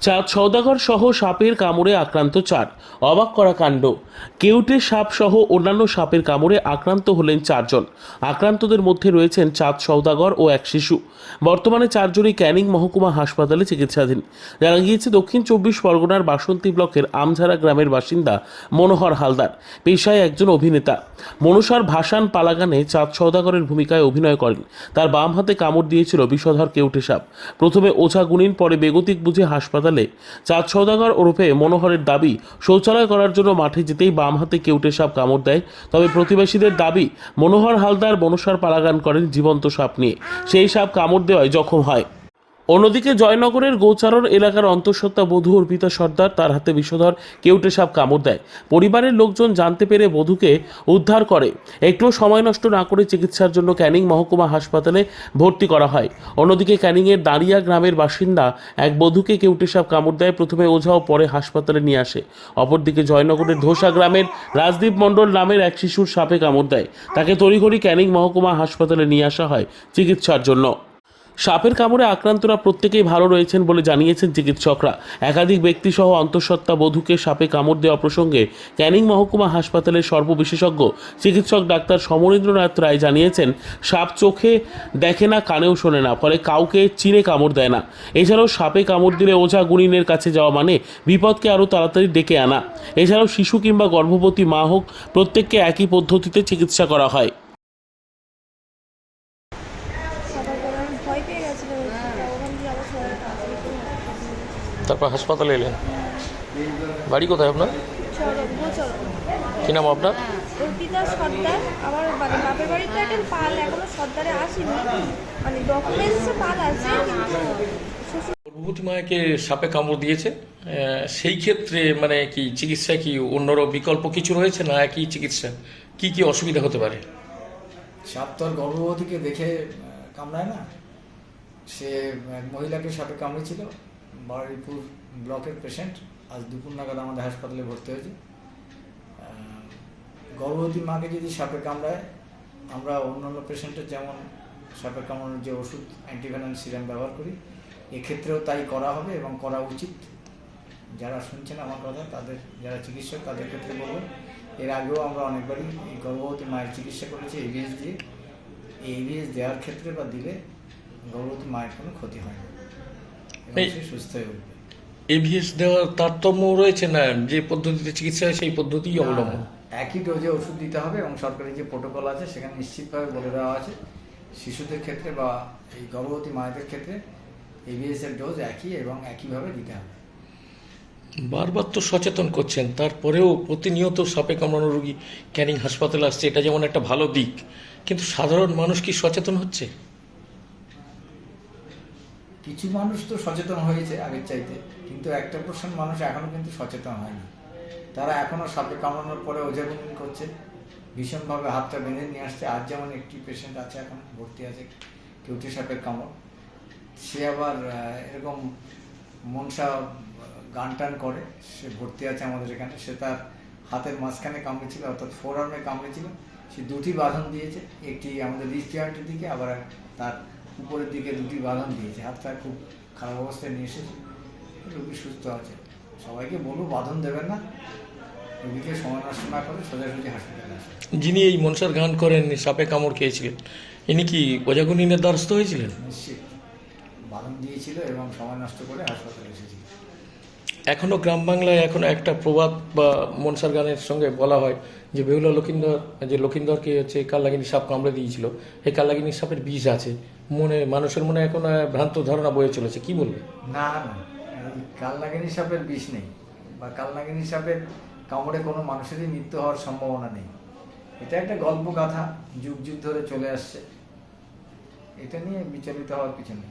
চাঁদ সৌদাগর সহ সাপের কামড়ে আক্রান্ত চার। অবাক করা কাণ্ড। কেউটে সাপ সহ অন্যান্য সাপের কামড়ে আক্রান্ত হলেন চারজন। আক্রান্তদের মধ্যে রয়েছেন চাঁদ সৌদাগর ও এক শিশু। বর্তমানে চারজনই ক্যানিং মহকুমা হাসপাতালে চিকিৎসাধীন। জানা গিয়েছে দক্ষিণ চব্বিশ পরগনার বাসন্তী ব্লকের আমঝারা গ্রামের বাসিন্দা মনোহর হালদার, পেশায় একজন অভিনেতা। মনসার ভাসান পালাগানে চাঁদ সৌদাগরের ভূমিকায় অভিনয় করেন। তার বাম হাতে কামড় দিয়েছিল বিষধর কেউটে সাপ। প্রথমে ওঝা গুনিন পরে বেগতিক বুঝে হাসপাতালে চাঁদ সৌদাগর ওরফে মনোহরের দাবি শৌচালয় করার জন্য মাঠে যেতেই বাম হাতে কেউটে সাপ কামড় দেয়। তবে প্রতিবেশীদের দাবি মনোহর হালদার বনসার পালাগান করেন জীবন্ত সাপ নিয়ে। সেই সাপ কামড় দেওয়ায় জখম হয়। অন্যদিকে জয়নগরের গৌচারণ এলাকার অন্তঃসত্ত্বা বধূ অর্পিতা সর্দার তার হাতে বিষধর কেউটে সাপ কামড় দেয়। পরিবারের লোকজন জানতে পেরে বধূকে উদ্ধার করে। একটুও সময় নষ্ট না করে চিকিৎসার জন্য ক্যানিং মহকুমা হাসপাতালে ভর্তি করা হয়। অন্যদিকে ক্যানিংয়ের দাঁড়িয়া গ্রামের বাসিন্দা এক বধূকে কেউটে সাপ কামড় দেয়, প্রথমে ওঝা ও পরে হাসপাতালে নিয়ে আসে। অপরদিকে জয়নগরের ধোসা গ্রামের রাজদীপ মণ্ডল নামের এক শিশুর সাপে কামড় দেয়। তাকে তড়িঘড়ি ক্যানিং মহকুমা হাসপাতালে নিয়ে আসা হয় চিকিৎসার জন্য। সাপের কামড়ে আক্রান্তরা প্রত্যেকেই ভালো রয়েছেন বলে জানিয়েছেন চিকিৎসকরা। একাধিক ব্যক্তিসহ অন্তঃসত্ত্বা বধূকে সাপে কামড় দেওয়া প্রসঙ্গে ক্যানিং মহকুমা হাসপাতালের সর্ববিশেষজ্ঞ চিকিৎসক ডাক্তার সমরেন্দ্রনাথ রায় জানিয়েছেন, সাপ চোখে দেখে না, কানেও শোনে না, ফলে কাউকে চিনে কামড় দেয় না। এছাড়াও সাপে কামড় দিলে ওঝা গুণিনের কাছে যাওয়া মানে বিপদকে আরও তাড়াতাড়ি ডেকে আনা। এছাড়াও শিশু কিংবা গর্ভবতী মা হোক, প্রত্যেককে একই পদ্ধতিতে চিকিৎসা করা হয় সকাল করে আমি ভয় পেয়ে গেছিল ওখান দিয়ে আবার সবাই তাড়াতাড়ি করে হাসপাতালে তারপর হাসপাতালে এলেন। বাড়ি কোথায় আপনার? কী নাম আপনার? অর্পিতা সর্দার। আমার মানে বাপের বাড়িতে একটা পাল এখনও সর্দারে আসেনি। মানে ডকুমেন্টসে পাল আছে কিন্তু গর্ভবতী মাকে সাপে কামড় দিয়েছে। সেই ক্ষেত্রে মানে কি চিকিৎসা কি অন্যরও বিকল্প কিছু রয়েছে না একই চিকিৎসা? কি কি অসুবিধা হতে পারে? সাপ তো আর গর্ভবতীকে দেখে কামড়ায় না। সে মহিলাকে সাপে কামড়েছিল। বারুইপুর ব্লকের পেশেন্ট আজ দুপুর নাগাদ আমাদের হাসপাতালে ভর্তি হয়েছে। গর্ভবতী মাকে যদি সাপে কামড়ায়, আমরা অন্যান্য পেশেন্টের যেমন সাপে কামড়ানোর যে ওষুধ অ্যান্টিভেনাল সিরাম ব্যবহার করি, এক্ষেত্রেও তাই করা হবে এবং করা উচিত। যারা শুনছেন আমার কথা, তাদের, যারা চিকিৎসক, তাদের ক্ষেত্রে বলব, এর আগেও আমরা অনেকবারই এই গর্ভবতী মায়ের চিকিৎসা করেছি এভিএস দিয়ে। এই এভিএস দেওয়ার ক্ষেত্রে বা দিলে গর্ভবতী মায়ের কোনো ক্ষতি হয় না। সুস্থ হয়ে উঠবে। এভিএস দেওয়ার তারতম্য রয়েছে না? যে পদ্ধতিতে চিকিৎসা হয় সেই পদ্ধতিই অবলম্বন। একই ডোজে ওষুধ দিতে হবে এবং সরকারি যে প্রোটোকল আছে সেখানে নিশ্চিতভাবে বলে দেওয়া আছে শিশুদের ক্ষেত্রে বা এই গর্ভবতী মায়েদের ক্ষেত্রে এভিএস এর ডোজ একই এবং একইভাবে দিতে হবে। বারবার তো সচেতন করছেন তারপরেও প্রতিনিয়ত সাপে কামড়ানো রোগী ক্যানিং হাসপাতালে আসছে এটা যেমন একটা ভালো দিক কিন্তু সাধারণ মানুষ কি সচেতন হচ্ছে? কিছু মানুষ তো সচেতন হয়েছে আগের চাইতে, কিন্তু একটা পার্সেন্ট মানুষ এখনও কিন্তু সচেতন হয়নি। তারা এখনও সাপে কামড়ানোর পরে ওঝাগুনি করছে, ভীষণভাবে হাতটা বেঁধে নিয়ে আসছে। আজ যেমন একটি পেশেন্ট আছে এখন, ভর্তি আছে, কেউটি সাপের কামড়। সে আবার এরকম মনসা গান টান করে। সে ভর্তি আছে আমাদের এখানে। সে তার হাতের মাঝখানে কামড়েছিল, অর্থাৎ ফোর আর্মে কামড়েছিল। সে দুটি বাঁধন দিয়েছে, একটি আমাদের রিস্ট দিকে, আবার তার উপরের দিকে দুটি বাগান দিয়েছে। হাতটা খুব খারাপ অবস্থায় নিয়ে এসেছে। রোগী সুস্থ আছে। সবাইকে বলব বাঁধন দেবেন না। রোগীকে সময় নষ্ট না করে সোজাসুজি হাসপাতালে আসে যিনি এই মনসার গান করেন সাপে কামড় খেয়েছিলেন ইনি কি ওজাগুনিনের দ্বারস্থ হয়েছিলেন? নিশ্চিত। বাঁধন দিয়েছিল এবং সময় নষ্ট করে হাসপাতালে এসেছিল এখনও গ্রাম বাংলায় এখনও একটা প্রবাদ বা মনসার গানের সঙ্গে বলা হয় যে বেহুলা লক্ষিন্দর, যে লক্ষিন্দরকে হচ্ছে কাল্লাগিনী সাপ কামড়ে দিয়েছিল এই কাল্লাগিনী সাপের বিষ আছে। মনে, মানুষের মনে এখন ভ্রান্ত ধারণা বয়ে চলেছে। কি বলবে? না না এই সাপের বিষ নেই বা কালনাগিনী সাপের কামড়ে কোনো মানুষেরই মৃত্যু হওয়ার সম্ভাবনা নেই। এটা একটা গল্প কথা যুগ যুগ ধরে চলে আসছে। এটা নিয়ে বিচলিত হওয়ার কিছু নেই।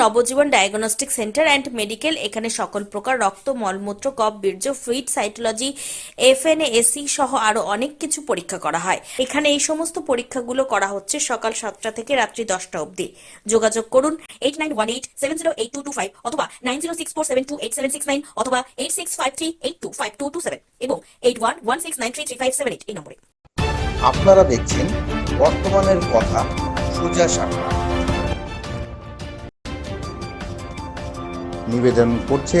Nabajibon diagnostic centre and medical. এখানে সকল প্রকার রক্ত, মলমূত্র, কফ, বীর্য, ফ্লুইড, সাইটোলজি এফএনএসি সহ আরও অনেক কিছু পরীক্ষা করা হয়। এখানে এই সমস্ত পরীক্ষাগুলো করা হচ্ছে সকাল সাতটা থেকে রাত্রি দশটা অবধি। যোগাযোগ করুন eight nine one eight seven zero eight two two five অথবা nine zero six four seven two eight seven six nine অথবা eight six five three eight two five two two seven এবং eight one one six nine three three five seven eight এই নম্বরে। আপনারা দেখছেন বর্তমানের কথা সোজা সাপটা নিবেদন করছে।